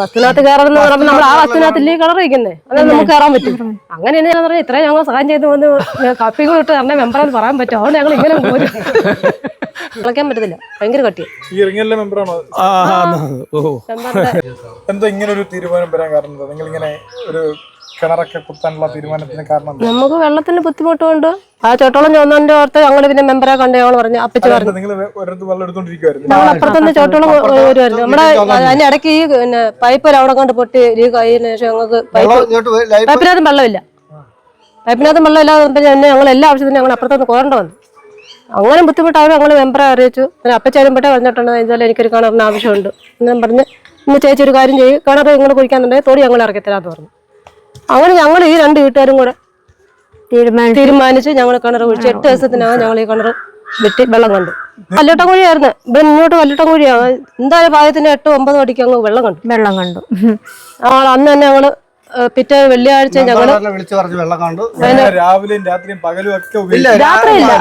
ബസ്സിനകത്ത് കയറുന്ന പറയുമ്പോൾ നമ്മൾ ആ ബസ്സിനകത്തില്ലേ കളർ വയ്ക്കുന്നേ? അതായത് നമുക്ക് കയറാൻ പറ്റും. അങ്ങനെ തന്നെ ഞാൻ പറഞ്ഞാൽ ഇത്രയും ഞങ്ങൾ സഹായം ചെയ്ത് വന്ന് കപ്പികൾ ഇട്ട് തന്നെ മെമ്പറെന്ന് പറയാൻ പറ്റും. അതുകൊണ്ട് ഞങ്ങൾ ഇങ്ങനെ പോരും. കളിക്കാൻ പറ്റത്തില്ല. ഭയങ്കര കട്ടി. ഈ മെമ്പറാണോ എന്താ ഇങ്ങനെ ഒരു തീരുമാനം വരാൻ കാരണം നിങ്ങൾ ഇങ്ങനെ ഒരു കിണറൊക്കെ കുത്താനുള്ള തീരുമാനത്തിന് കാരണം നമുക്ക് വെള്ളത്തിന് ബുദ്ധിമുട്ടുണ്ട് ആ ചോട്ടോളം ചോന്നാന്റെ ഓർത്ത് ഞങ്ങൾ പിന്നെ മെമ്പറെ കണ്ട് ഞങ്ങൾ പറഞ്ഞു അപ്പച്ചു പറഞ്ഞു. നിങ്ങൾ ഒരിടത്ത് വെള്ളം എടുത്തോണ്ടിരിക്കുവായിരുന്നു. ഞങ്ങൾ അപ്പുറത്തുനിന്ന് ചോട്ടോളം വരുമായിരുന്നു നമ്മുടെ അതിന്റെ ഇടയ്ക്ക് ഈ പിന്നെ പൈപ്പ് അവിടെ കൊണ്ട് പൊട്ടി ലീക്ക് ആയതിനു ശേഷം ഞങ്ങൾക്ക് പൈപ്പ് പൈപ്പിനകത്തും വെള്ളമില്ല. പൈപ്പിനകത്തും വെള്ളമില്ലാതെ പിന്നെ തന്നെ ഞങ്ങൾ എല്ലാ ആവശ്യത്തിനും ഞങ്ങൾ അപ്പുറത്തുനിന്ന് കോരണ്ട വന്നു അങ്ങനെ ബുദ്ധിമുട്ടായാലും ഞങ്ങൾ മെമ്പറെ അറിയിച്ചു. പിന്നെ അപ്പച്ചാരുമ്പട്ടെ പറഞ്ഞിട്ടുണ്ട് ഇതുപോലെ എനിക്കൊരു കിണറിന് ആവശ്യമുണ്ട്. എന്നും പറഞ്ഞ് ഇന്ന് ചേച്ചി ഒരു കാര്യം ചെയ്യും. കിണർ നിങ്ങൾ കുഴിക്കാന്നുണ്ടെങ്കിൽ തോടി ഞങ്ങൾ ഇറക്കി തരാമെന്ന് പറഞ്ഞു. അങ്ങനെ ഞങ്ങൾ ഈ രണ്ട് വീട്ടുകാരും കൂടെ തീരുമാനിച്ചു. ഞങ്ങൾ കിണർ കുഴിച്ച് എട്ട് ദിവസത്തിനകം ഞങ്ങൾ ഈ കിണർ വെട്ടി വെള്ളം കണ്ടു. കല്ലിട്ടം കുഴിയായിരുന്നു. ഇവിടെ ഇങ്ങോട്ട് കല്ലിട്ടം കുഴിയാണ് എന്തായാലും പായത്തിന് എട്ട് ഒമ്പത് മണിക്ക് അങ്ങ് വെള്ളം കണ്ടു. വെള്ളം കണ്ടു. ആ അന്ന് തന്നെ ഞങ്ങൾ പിറ്റേ വെള്ളിയാഴ്ച ഞങ്ങൾ വിളിച്ചു പറഞ്ഞ് വെള്ളം കണ്ടു. രാവിലെയും രാത്രിയും പകലും ഒക്കെ രാത്രിയില്ല.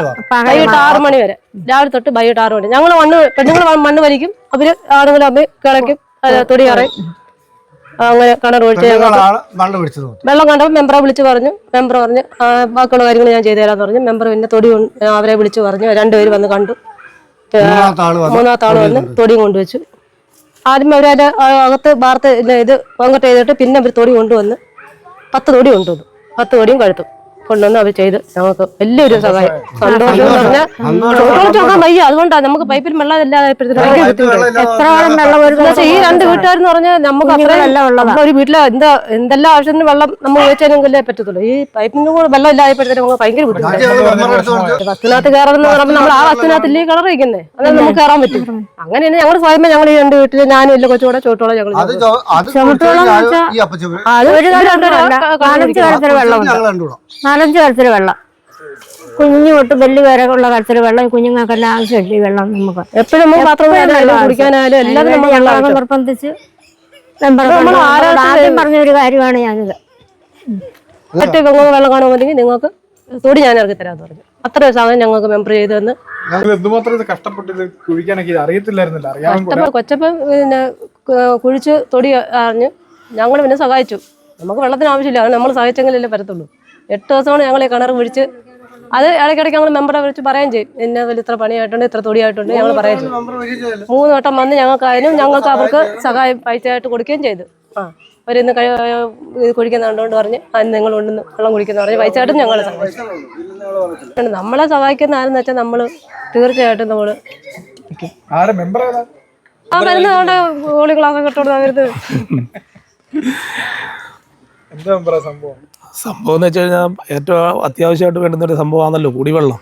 വൈകിട്ട് ആറ് മണി വരെ. രാവിലെ തൊട്ട് വൈകിട്ട് ആറ് മണി ഞങ്ങൾ മണ്ണ് പെണ്ണുങ്ങൾ മണ്ണ് വലിക്കും. അവർ ആണുങ്ങളും അമ്മ കിളയ്ക്കും തൊടി കറയും. അങ്ങനെ കിണർ ഒഴിച്ച് വെള്ളം കണ്ടപ്പോൾ മെമ്പറെ വിളിച്ച് പറഞ്ഞു. മെമ്പർ പറഞ്ഞു "ആ, ബാക്കിയുള്ള കാര്യങ്ങൾ ഞാൻ ചെയ്തു തരാമെന്ന് പറഞ്ഞു. മെമ്പർ പിന്നെ തൊടി അവരെ വിളിച്ച് പറഞ്ഞു. രണ്ടുപേര് വന്ന് കണ്ടു. മൂന്നാമത്തെ ആൾ വന്നു മൂന്നാമത്തെ ആൾ വന്ന് തൊടിയും കൊണ്ടുവച്ചു. ആദ്യം അവരതിന്റെ അകത്ത് വാർത്ത ഇത് കോൺക്രീറ്റ് ചെയ്തിട്ട് പിന്നെ അവർ തൊടി കൊണ്ടുവന്ന് പത്ത് തൊടി കൊണ്ടുവന്നു. പത്ത് തൊടിയും കഴുത്തും. കൊണ്ടുവന്ന് അവർ ചെയ്ത്. ഞങ്ങൾക്ക് വലിയൊരു സഹായം. സന്തോഷം. എന്ന് പറഞ്ഞാൽ ചോട്ടോളം വയ്യ. അതുകൊണ്ടാണ് നമുക്ക് പൈപ്പിൽ വെള്ളം ഇല്ലാതായപ്പോഴത്തേക്കും ഈ രണ്ട് വീട്ടുകാരെന്ന് പറഞ്ഞാൽ നമുക്ക് അത്രയും ഒരു വീട്ടിലെ എന്താ എന്തെല്ലാം ആവശ്യത്തിന് വെള്ളം നമ്മൾ ഉപയോഗിച്ചാലെങ്കിലേ പറ്റത്തുള്ളൂ. ഈ പൈപ്പിന് കൂടെ വെള്ളം ഇല്ലാതെ നമുക്ക് ഭയങ്കര ബുദ്ധിമുട്ടാണ് ബസ്സിനകത്ത് കയറണമെന്ന് പറയുമ്പോൾ നമ്മൾ ആ ബസ്സിനകത്തില്ലേ കളർ വയ്ക്കുന്നേ? അതായത് നമുക്ക് കയറാൻ പറ്റും. അങ്ങനെ തന്നെ ഞങ്ങൾ സ്വയം ഞങ്ങൾ ഈ രണ്ട് വീട്ടിൽ ഞാനും ഇല്ല കൊച്ചുകൂടെ ചോട്ടോളം ഞങ്ങൾ അത് അത് ഒരു വെള്ളം. നാലഞ്ച് തരത്തിൽ വെള്ളം. കുഞ്ഞു തൊട്ട് വലിയ വരെ ഉള്ള തരത്തിൽ വെള്ളം കുഞ്ഞുങ്ങൾക്കെല്ലാം ആവശ്യമില്ല ഈ വെള്ളം നമുക്ക്. എപ്പോഴും നമുക്ക് പാത്രം കുടിക്കാനായാലും. നിർബന്ധിച്ച് ആദ്യം പറഞ്ഞ ഒരു കാര്യമാണ് ഞാനിത്. ഒറ്റ നിങ്ങൾക്ക് വെള്ളം കാണുമെങ്കിൽ നിങ്ങൾക്ക് തൊടി ഞാൻ ഇറക്കി തരാന്ന് പറഞ്ഞു. അത്ര സാധനം ഞങ്ങൾക്ക് മെമ്പർ ചെയ്ത് തന്ന്. കഷ്ടപ്പെട്ട് കൊച്ചപ്പ പിന്നെ കുഴിച്ച് തൊടി അറിഞ്ഞ് ഞങ്ങൾ പിന്നെ സഹായിച്ചു. നമുക്ക് വെള്ളത്തിന് ആവശ്യമില്ല നമ്മൾ സഹായിച്ചെങ്കിലല്ലേ പറ്റത്തുള്ളൂ. എട്ട് ദിവസമാണ് ഞങ്ങൾ ഈ കിണർ പിടിച്ച് അത് ഇടയ്ക്കിടയ്ക്ക് ഞങ്ങൾ മെമ്പറെ വിളിച്ച് പറയാൻ ചെയ്യും. എന്നെ ഇത്ര പണിയായിട്ടുണ്ട് ഇത്ര തൊടിയായിട്ടുണ്ട് ഞങ്ങൾ പറയാൻ ചെയ്യും. മൂന്ന് വട്ടം വന്ന് ഞങ്ങൾക്ക് അതിനും ഞങ്ങൾക്ക് അവർക്ക് സഹായം പൈസ ആയിട്ട് കൊടുക്കുകയും ചെയ്തു. ആ അവരിന്ന് കഴി ഇത് കുഴിക്കുന്ന കണ്ടുകൊണ്ട് പറഞ്ഞ് അത് നിങ്ങൾ കൊണ്ടുവന്ന് വെള്ളം കുടിക്കുന്ന പറഞ്ഞ് പൈസ ആയിട്ടും ഞങ്ങൾ സഹായിച്ചു. നമ്മളെ സഹായിക്കുന്ന ആരെന്ന് വെച്ചാൽ നമ്മൾ തീർച്ചയായിട്ടും നമ്മൾ ആരെ? മെമ്പർ ഏതാ? ആ വരുന്നതുകൊണ്ട് ഗോളി ക്ലാസ് കിട്ടുന്നത് അവരുത്. സംഭവം? സംഭവം എന്ന് വെച്ച് കഴിഞ്ഞാൽ ഏറ്റവും അത്യാവശ്യമായിട്ട് വേണ്ടുന്ന ഒരു സംഭവമാണല്ലോ കുടിവെള്ളം.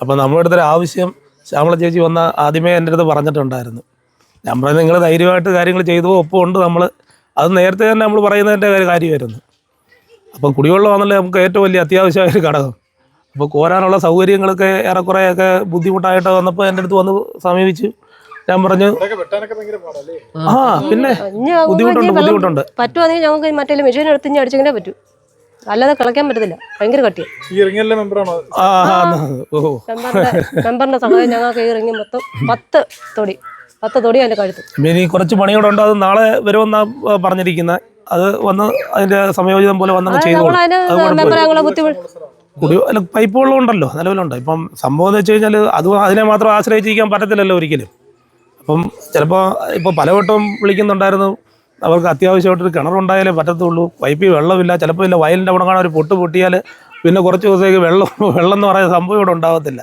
അപ്പം നമ്മുടെ അടുത്തൊരു ആവശ്യം ശ്യാമള ചേച്ചി വന്ന ആദ്യമേ എന്റെ അടുത്ത് പറഞ്ഞിട്ടുണ്ടായിരുന്നു. ഞാൻ പറയുന്നത് നിങ്ങൾ ധൈര്യമായിട്ട് കാര്യങ്ങൾ ചെയ്തു ഒപ്പമുണ്ട് നമ്മൾ അത് നേരത്തെ തന്നെ നമ്മൾ പറയുന്നതിന്റെ കാര്യമായിരുന്നു. അപ്പം കുടിവെള്ളമാണല്ലോ നമുക്ക് ഏറ്റവും വലിയ അത്യാവശ്യമായ ഒരു ഘടകം. അപ്പോൾ കോരാനുള്ള സൗകര്യങ്ങളൊക്കെ ഏറെക്കുറെയൊക്കെ ബുദ്ധിമുട്ടായിട്ട് വന്നപ്പോൾ എന്റെ അടുത്ത് വന്ന് സമീപിച്ചു. ഞാൻ പറഞ്ഞു ആ പിന്നെ ബുദ്ധിമുട്ടുണ്ട് ബുദ്ധിമുട്ടുണ്ട്. പറ്റുവാണെങ്കിൽ ഞങ്ങൾക്ക് മറ്റേ മെഷീൻ എടുത്ത് ഇനി അടിച്ചെങ്കിലേ പറ്റൂ. അല്ലാതെ കളിക്കാൻ പറ്റത്തില്ല. ഭയങ്കര കട്ടിയ. മെമ്പറിന്റെ സമയം സഹായം ഞങ്ങൾക്ക് ഈ ഇറങ്ങി മൊത്തം പത്ത് തൊടി പത്ത് തൊടി അതിന്റെ കഴുത്ത്. ഇനി കുറച്ച് പണിയോടെ ഉണ്ട് അത് നാളെ വരുമെന്നാ പറഞ്ഞിരിക്കുന്ന. അത് വന്ന് അതിന്റെ സംയോജിതം പോലെ വന്നങ്ങ് ചെയ്തോളും. കുടി അല്ല പൈപ്പ് വെള്ളം ഉണ്ടല്ലോ നിലവിലുണ്ട്. ഇപ്പം സംഭവം എന്ന് വെച്ച് കഴിഞ്ഞാൽ അത് അതിനെ മാത്രം ആശ്രയിച്ചിരിക്കാൻ പറ്റത്തില്ലല്ലോ ഒരിക്കലും. അപ്പം ചിലപ്പോൾ ഇപ്പോൾ പലവട്ടം വിളിക്കുന്നുണ്ടായിരുന്നു അവർക്ക് അത്യാവശ്യമായിട്ടൊരു കിണറുണ്ടായാലേ പറ്റത്തുള്ളൂ പൈപ്പിൽ വെള്ളമില്ല ചിലപ്പോൾ ഇല്ല വയലിന്റെ അവിടെ കാണാൻ ഒരു പൊട്ട് പൊട്ടിയാൽ പിന്നെ കുറച്ച് ദിവസത്തേക്ക് വെള്ളം വെള്ളം എന്ന് പറയുന്ന സംഭവം ഇവിടെ ഉണ്ടാകത്തില്ല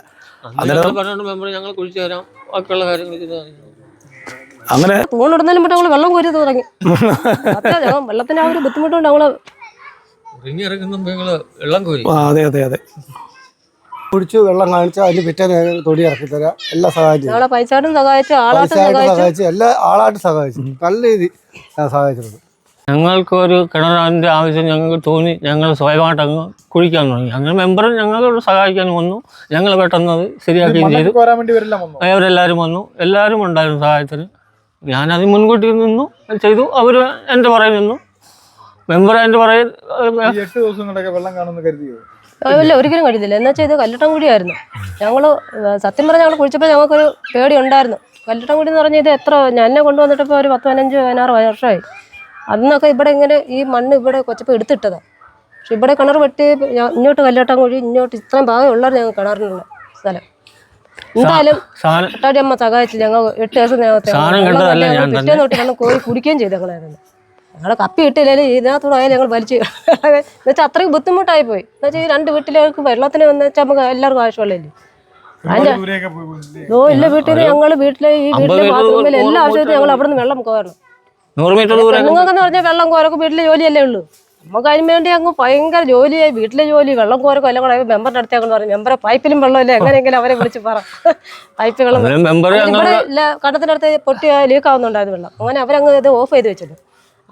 അങ്ങനെ വെള്ളം കോരി തുടങ്ങി. അത്ര വെള്ളത്തിന്റെ ആ ഒരു ബുദ്ധിമുട്ടുകൊണ്ട് അതെ അതെ അതെ. കുടിച്ച് വെള്ളം കാണിച്ച് അതിന് പിറ്റേ തൊടി ഇറക്കി തരാം. എല്ലാ സഹായിച്ചു പൈസയായിട്ടും സഹായിച്ചു പൈസയായിട്ട് സഹായിച്ചു. എല്ലാ ആളായിട്ട് സഹായിച്ചു. നല്ല രീതി സഹായിച്ചിട്ടുണ്ട്. ഞങ്ങൾക്ക് ഒരു കിണറിന്റെ ആവശ്യം ഞങ്ങൾക്ക് തോന്നി ഞങ്ങൾ സ്വയമായിട്ട് അങ്ങ് കുഴിക്കാൻ തുടങ്ങി. അങ്ങനെ മെമ്പറും ഞങ്ങളോട് സഹായിക്കാൻ വന്നു. ഞങ്ങൾ പെട്ടെന്ന് അത് ശരിയാക്കുകയും ചെയ്തു. അവരെല്ലാവരും വന്നു. എല്ലാവരും ഉണ്ടായിരുന്നു സഹായത്തിന്. ഞാനത് മുൻകൂട്ടി നിന്നു. ചെയ്തു. അവർ എന്റെ പുറകെ നിന്നു. മെമ്പർ എന്റെ പുറകെ ഈ എട്ട് ദിവസം കൊണ്ടൊക്കെ വെള്ളം കാണുമെന്ന് കരുതിയോ? ഇല്ല ഒരിക്കലും കഴിയുന്നില്ല എന്ന് വെച്ചാൽ ഇത് കല്ലിട്ടം കൂടിയായിരുന്നു ഞങ്ങൾ സത്യം പറഞ്ഞാൽ ഞങ്ങൾ കുഴിച്ചപ്പോൾ ഞങ്ങൾക്കൊരു പേടി ഉണ്ടായിരുന്നു കല്ലിട്ടം കൂടി എന്ന് പറഞ്ഞാൽ ഇത് എത്ര ഞാൻ എന്നെ കൊണ്ടുവന്നിട്ട് ഇപ്പോൾ ഒരു പത്ത് പതിനഞ്ച് പതിനാറ് വർഷമായി അന്നൊക്കെ ഇവിടെ ഇങ്ങനെ ഈ മണ്ണ് ഇവിടെ കൊച്ചപ്പോൾ എടുത്തിട്ടതാണ് പക്ഷെ ഇവിടെ കിണർ വെട്ടി ഇങ്ങോട്ട് കല്ലട്ടം കൂടി ഇങ്ങോട്ട് ഇത്രയും ഭാഗം ഉള്ളത് ഞങ്ങൾ കിണറിനുള്ള സ്ഥലം. എന്തായാലും അമ്മ സഹായിച്ചു ഞങ്ങൾ എട്ട് ദിവസം. പിറ്റേന്ന് തൊട്ട് ഞങ്ങൾ കോഴി കുടിക്കുകയും ചെയ്തു ഞങ്ങളായിരുന്നു ഞങ്ങളെ കപ്പി ഇട്ടില്ലെങ്കിൽ ഇതിനകത്തൂടെ ആയാലും ഞങ്ങൾ വലിച്ചു എന്നുവെച്ചാൽ അത്രയും ബുദ്ധിമുട്ടായി പോയി. എന്നുവെച്ചാൽ ഈ രണ്ട് വീട്ടിലേക്ക് വെള്ളത്തിന് വന്ന് വെച്ചാൽ നമുക്ക് എല്ലാവർക്കും പോയില്ലേ ഓ ഇല്ല? വീട്ടിൽ ഞങ്ങൾ വീട്ടിലെ ഈ വീട്ടിലെ ബാത്റൂമിൽ എല്ലാ ആവശ്യത്തിനും ഞങ്ങൾ അവിടെ നിന്ന് വെള്ളം കോരണം നൂറ് മീറ്റർ ദൂരം പെണ്ണുങ്ങൾക്കെന്ന് പറഞ്ഞാൽ വെള്ളം കോരൊക്കെ വീട്ടിലെ ജോലിയല്ലേ ഉള്ളൂ. നമുക്ക് അതിന് വേണ്ടി അങ്ങ് ഭയങ്കര ജോലിയായി വീട്ടിലെ ജോലി വെള്ളം കോരക്കും എല്ലാം കൂടെ മെമ്പറിന്റെ അടുത്തേക്കെന്ന് പറഞ്ഞു മെമ്പറെ പൈപ്പിലും വെള്ളമല്ലേ? എങ്ങനെയെങ്കിലും അവരെ വിളിച്ച് പറ. പൈപ്പ് വെള്ളം ഇവിടെ ഇല്ല കണ്ടത്തിനടുത്ത് പൊട്ടി ലീക്ക് ആവുന്നുണ്ടായിരുന്നു വെള്ളം. അങ്ങനെ അവരങ്ങ് ഇത് ഓഫ് ചെയ്ത് വെച്ചിട്ട്.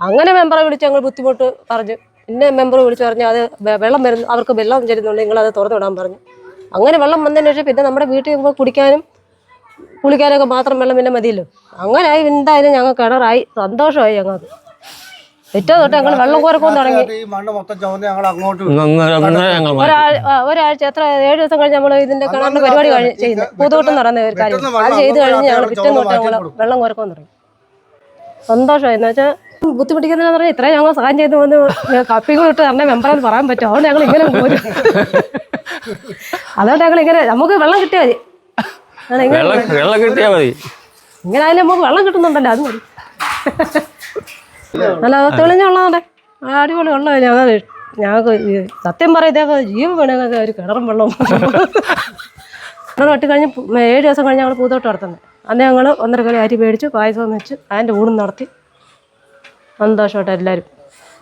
അങ്ങനെ മെമ്പറെ വിളിച്ച് ഞങ്ങൾ ബുദ്ധിമുട്ട് പറഞ്ഞു. പിന്നെ മെമ്പർ വിളിച്ച് പറഞ്ഞു അത് വെള്ളം വരുന്നു അവർക്ക് വെള്ളം തരുന്നുണ്ട് നിങ്ങൾ അത് തുറന്നു വിടാൻ പറഞ്ഞു. അങ്ങനെ വെള്ളം വന്നതിന് ശേഷം പിന്നെ നമ്മുടെ വീട്ടിൽ പോകുമ്പോൾ കുടിക്കാനും കുളിക്കാനൊക്കെ മാത്രം വെള്ളം പിന്നെ മതിയല്ലോ. അങ്ങനെയായി എന്തായാലും ഞങ്ങൾ കിണറായി. സന്തോഷമായി ഞങ്ങൾക്ക്. ഏറ്റവും തൊട്ട് ഞങ്ങൾ വെള്ളം കോരക്കം തുടങ്ങി. ഈ മണ്ണ് മൊത്തം ചുവന്ന് ഞങ്ങൾ അങ്ങോട്ട് ഒന്നര ഒന്നര ഞങ്ങൾ ഒരാഴ്ച എത്ര ഏഴ് ദിവസം കഴിഞ്ഞ് നമ്മൾ ഇതിന്റെ കിണറിന്റെ പരിപാടി കഴിഞ്ഞ് ചെയ്യുന്നത്. പൂതോട്ടം നടന്ന ഒരു കാര്യം. അത് ചെയ്ത് കഴിഞ്ഞ് ഞങ്ങൾ പിറ്റേന്ന് തൊട്ട് ഞങ്ങൾ വെള്ളം കോരക്കം തുടങ്ങി. സന്തോഷമായി എന്ന് വെച്ചാൽ ബുദ്ധിമുട്ടിക്കുന്നതെന്ന് പറഞ്ഞാൽ ഇത്രയും ഞങ്ങൾ സഹായം ചെയ്ത് വന്ന് കപ്പികൾ ഇട്ട് തന്നെ മെമ്പറെന്ന് പറയാൻ പറ്റും. അതുകൊണ്ട് ഞങ്ങൾ ഇങ്ങനെ പോരും. അതുകൊണ്ട് ഞങ്ങൾ ഇങ്ങനെ നമുക്ക് വെള്ളം കിട്ടിയാൽ മതി. ഇങ്ങനെ വെള്ളം കിട്ടിയാൽ മതി. ഇങ്ങനെ ആയാലും നമുക്ക് വെള്ളം കിട്ടുന്നുണ്ടല്ലോ അത് മതി. നല്ല തെളിഞ്ഞ വെള്ളമാണേ? അടിപൊളി വെള്ളം ഞങ്ങൾ ഞങ്ങൾക്ക് സത്യം പറയാം ഇതൊക്കെ ജീവൻ വേണമെങ്കിൽ ഒരു കിണറും വെള്ളവും. കിണർ വെട്ടി കഴിഞ്ഞ് ഏഴ് ദിവസം കഴിഞ്ഞ് ഞങ്ങൾ പൂത്തോട്ട് നടത്തുന്നത്. അന്ന് ഞങ്ങൾ ഒന്നര കിലോ അരി മേടിച്ചു പായസം വെച്ച് അതിന്റെ ഊണ് നടത്തി. സന്തോഷമായിട്ട് എല്ലാവരും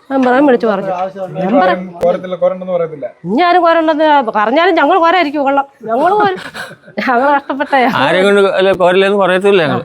മെമ്പറേയും വിളിച്ചു പറഞ്ഞു. മെമ്പറെ ഇനി ആരും കോരണ്ടെന്ന് പറഞ്ഞാലും ഞങ്ങൾ കോരായിരിക്കും കൊള്ളാം. ഞങ്ങൾ കോരും ഞങ്ങൾ കഷ്ടപ്പെട്ട ആരെയും കൊണ്ട് കോരില്ലെന്ന് പറയത്തില്ല ഞങ്ങൾ